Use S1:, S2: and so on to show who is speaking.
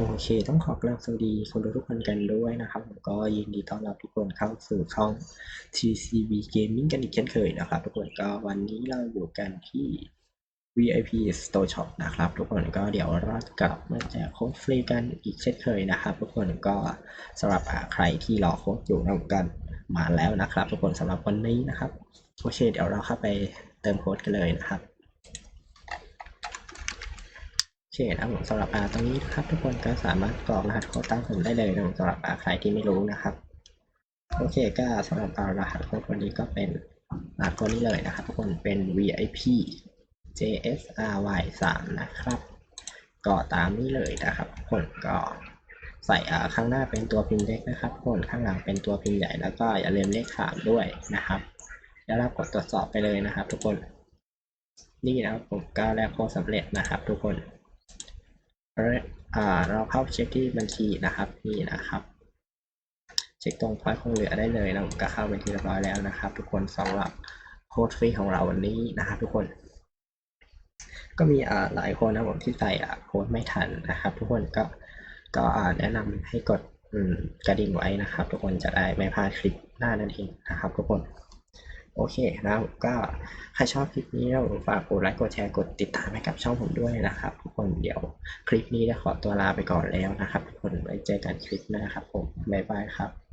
S1: โอเค ต้องขอกราบสวัสดีคนดูทุกคนกันด้วยนะครับ ผมก็ยินดีต้อนรับทุกคนเข้าสู่ช่อง TCB Gaming กันอีกเช่นเคยนะครับ ทุกคนก็วันนี้เราอยู่กันที่ VIP Store Shop นะครับ ทุกคนก็เดี๋ยวเราจะกลับมาแจกโค้ดฟรีกันอีกเช่นเคยนะครับ ทุกคนก็สำหรับใครที่รอโค้ดอยู่นะกันมาแล้วนะครับ ทุกคนสำหรับวันนี้นะครับโอเค เดี๋ยวเราเข้าไปเติมโค้ดกันเลยนะครับ โอ เคนะครับผมสำหรับอาตรงนี้นะครับ ทุกคนก็สามารถกรอกรหัสโค้ดตามผมได้เลยนะครับสำหรับอาใครที่ไม่รู้นะครับ โอเคก็สำหรับอารหัสโค้ดวันนี้ก็เป็นรหัสโค้ดนี้เลยนะครับ ทุกคนเป็น VIP JSRY 3นะครับก็ตามนี้เลยนะครับทุกคนก็ใส่ข้างหน้าเป็นตัวพิมพ์เล็กนะครับทุกคนข้างหลังเป็นตัวพิมพ์ใหญ่แล้วก็อย่าลืมเลขสามด้วยนะครับแล้วเรากดตรวจสอบไปเลยนะครับ ทุกคนนี่นะครับผมก็แลกโค้ดสำเร็จนะครับ ทุกคน เราเข้าเช็คที่บัญชีนะครับนี่นะครับ เช็คตรงพอยต์คงเหลือได้เลยนะผมก็เข้าเป็นที่เรียบร้อยแล้วนะครับ ทุกคนสำหรับโค้ดฟรีของเราวันนี้นะครับ ทุกคนก็มีอ่าหลายคนนะผมที่ใส่อ่าโค้ดไม่ทันนะครับ ทุกคนก็ก็อ่าแนะนำให้กดกระดิ่งไว้นะครับ ทุกคนจะได้ไม่พลาดคลิปหน้านั่นเองนะครับ ทุกคน โอเคนะครับก็ใครชอบคลิปนี้นะฝากกดไลค์กดแชร์กดติดตามให้กับช่องผมด้วยนะครับ ทุกคนเดี๋ยวคลิปนี้จะขอตัวลาไปก่อนแล้วนะครับทุกคนไว้เจอกันคลิปหน้าครับผมบ๊ายบายครับ